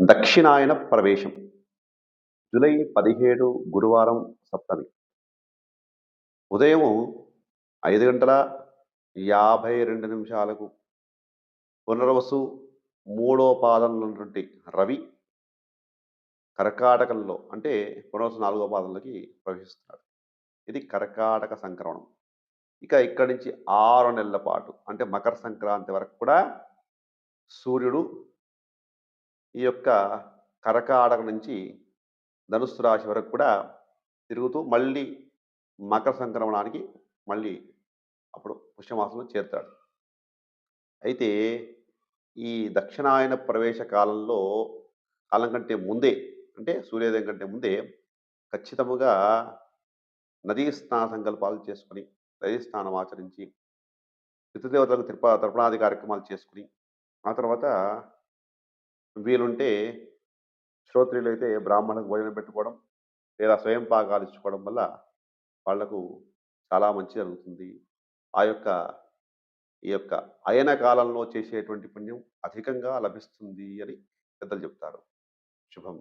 దక్షిణాయన ప్రవేశం. జూలై పదిహేడు గురువారం సప్తమి. ఉదయం ఐదు గంటల యాభై రెండు నిమిషాలకు పునర్వసు మూడో పాదంలోటువంటి రవి కర్కాటకంలో అంటే పునర్వసు నాలుగో పాదంలోకి ప్రవేశిస్తున్నాడు. ఇది కర్కాటక సంక్రమణం. ఇక ఇక్కడి నుంచి ఆరు నెలల పాటు అంటే మకర సంక్రాంతి వరకు కూడా సూర్యుడు ఈ యొక్క కరకాడక నుంచి ధనుస్సు రాశి వరకు కూడా తిరుగుతూ మళ్ళీ మకర సంక్రమణానికి మళ్ళీ అప్పుడు పుష్యమాసంలో చేరుతాడు. అయితే ఈ దక్షిణాయన ప్రవేశ కాలంలో కాలం కంటే ముందే అంటే సూర్యోదయం కంటే ముందే ఖచ్చితముగా నదీ స్నాన సంకల్పాలు చేసుకుని నదీ స్నానం ఆచరించి పితృదేవతలకు తిరుప తర్పణాది కార్యక్రమాలు చేసుకుని ఆ తర్వాత వీలుంటే శ్రోత్రియులు అయితే బ్రాహ్మణులకు భోజనం పెట్టుకోవడం లేదా స్వయం పాకాలు ఇచ్చుకోవడం వల్ల వాళ్ళకు చాలా మంచి జరుగుతుంది. ఆ యొక్క ఈ యొక్క అయన కాలంలో చేసేటువంటి పుణ్యం అధికంగా లభిస్తుంది అని పెద్దలు చెప్తారు. శుభం.